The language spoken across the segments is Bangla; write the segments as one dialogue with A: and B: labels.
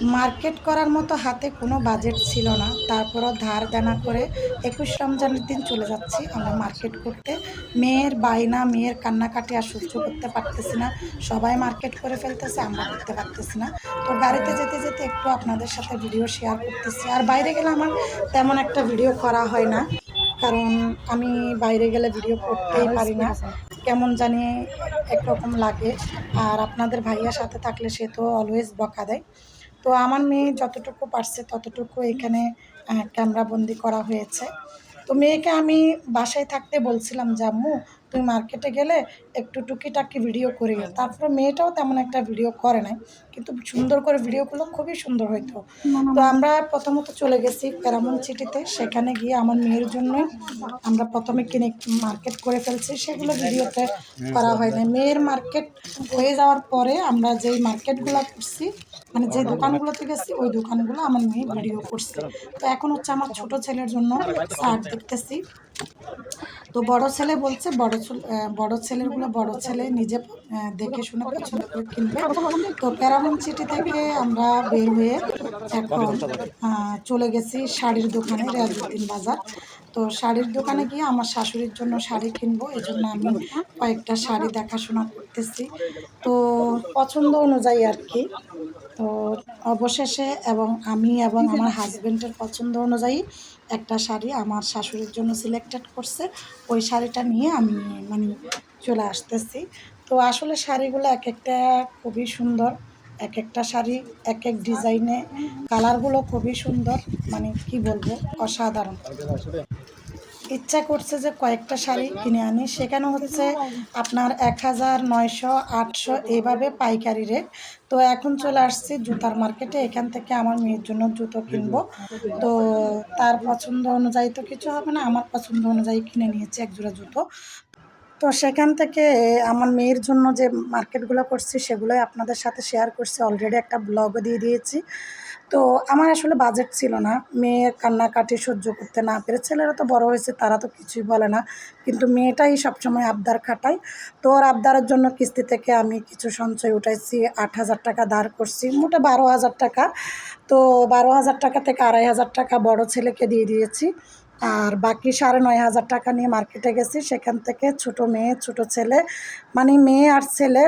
A: মার্কেট করার মতো হাতে কোনো বাজেট ছিল না। তারপরও ধার দেনা করে একুশ রমজানের দিন চলে যাচ্ছি। আমরা মার্কেট করতে। মেয়ের বায়না মেয়ের কান্নাকাটি আর সহ্য করতে পারতেছি না। সবাই মার্কেট করে ফেলতেছে আমরা করতে পারতেছি না। তো গাড়িতে যেতে যেতে একটু আপনাদের সাথে ভিডিও শেয়ার করতেছি। আর বাইরে গেলে আমার তেমন একটা ভিডিও করা হয় না। কারণ আমি বাইরে গেলে ভিডিও করতেই পারি না। কেমন জানি একরকম লাগে। আর আপনাদের ভাইয়ার সাথে থাকলে সে তো অলওয়েজ বকা দেয়। তো আমার মেয়ে যতটুকু পারছে ততটুকু এখানে ক্যামেরাবন্দি করা হয়েছে। তো মেয়েকে আমি বাসায় থাকতে বলছিলাম যে আম্মু তুমি মার্কেটে গেলে একটু টুকিটাকি ভিডিও করে গেল তারপরে মেয়েটাও তেমন একটা ভিডিও করে নাই, কিন্তু সুন্দর করে ভিডিওগুলো খুবই সুন্দর হইতো। তো আমরা প্রথমত চলে গেছি প্যারামন সিটিতে। সেখানে গিয়ে আমার মেয়ের জন্যই আমরা প্রথমে কিনে মার্কেট করে ফেলছি। সেগুলো ভিডিওতে করা হয় না মেয়ের মার্কেট হয়ে যাওয়ার পরে আমরা যেই মার্কেটগুলো করছি মানে যে দোকানগুলোতে গেছি, ওই দোকানগুলো আমার মেয়ে ভিডিও করছে। তো এখন হচ্ছে আমার ছোট ছেলের জন্য শার্ট দেখতেছি। তো বড় ছেলে বলছে, বড় বড় ছেলেগুলো বড় ছেলে নিজে দেখে শুনে পছন্দ করে কিনবে। তো প্যারামন সিটি থেকে আমরা বের হয়ে এখন চলে গেছি শাড়ির দোকানে রেয়াজুদ্দিন বাজার। তো শাড়ির দোকানে গিয়ে আমার শাশুড়ির জন্য শাড়ি কিনবো এই জন্য আমি কয়েকটা শাড়ি দেখাশোনা করতেছি। তো পছন্দ অনুযায়ী আর কি। তো অবশেষে এবং আমি এবং আমার হাজব্যান্ডের পছন্দ অনুযায়ী একটা শাড়ি আমার শাশুড়ির জন্য সিলেক্টেড করছে। ওই শাড়িটা নিয়ে আমি মানে চলে আসতেছি। তো আসলে শাড়িগুলো এক একটা খুবই সুন্দর। এক একটা শাড়ি, এক এক ডিজাইনে। কালারগুলো খুবই সুন্দর মানে কি বলব, অসাধারণ। ইচ্ছা করছে যে কয়েকটা শাড়ি কিনে আনি। সেখানে হচ্ছে আপনার এক হাজার নয়শো আটশো এইভাবে পাইকারি রেট। তো এখন চলে আসছি জুতার মার্কেটে। এখান থেকে আমার মেয়ের জন্য জুতো কিনবো। তো তার পছন্দ অনুযায়ী তো কিছু হবে না। আমার পছন্দ অনুযায়ী কিনে নিয়েছি এক জোড়া জুতো। তো সেখান থেকে আমার মেয়ের জন্য যে মার্কেটগুলো করছি, সেগুলোই আপনাদের সাথে শেয়ার করছি। অলরেডি একটা ব্লগও দিয়ে দিয়েছি। তো আমার আসলে বাজেট ছিল না। মেয়ের কান্নাকাটি সহ্য করতে না পেরে, ছেলেরা তো বড় হয়েছে, তারা তো কিছুই বলে না। কিন্তু মেয়েটাই সবসময় আবদার খাটায়। তো ওর আবদারের জন্য কিস্তি থেকে আমি কিছু সঞ্চয় উঠাইছি। আট হাজার টাকা দাঁড় করছি, মোটে বারো হাজার টাকা। তো বারো হাজার টাকা থেকে আড়াই হাজার টাকা বড় ছেলেকে দিয়ে দিয়েছি। আর বাকি সাড়ে নয় হাজার টাকা নিয়ে মার্কেটে গেছি। সেখান থেকে ছোট মেয়ে, ছোট ছেলে মানে মেয়ে আর ছেলে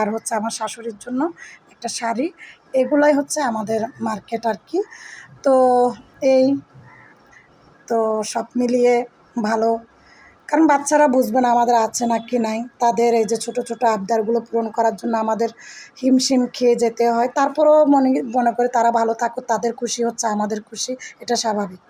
A: আর হচ্ছে আমার শাশুড়ির জন্য একটা শাড়ি। এগুলাই হচ্ছে আমাদের মার্কেট আর কি। তো এই, তো সব মিলিয়ে ভালো। কারণ বাচ্চারা বুঝবে না আমাদের আছে না কি নাই। তাদের এই যে ছোট ছোট আবদারগুলো পূরণ করার জন্য আমাদের হিমশিম খেয়ে যেতে হয়। তারপরেও মনে মনে করে তারা ভালো থাকুক, তাদের খুশি হচ্ছে, আমাদের খুশি। এটা স্বাভাবিক।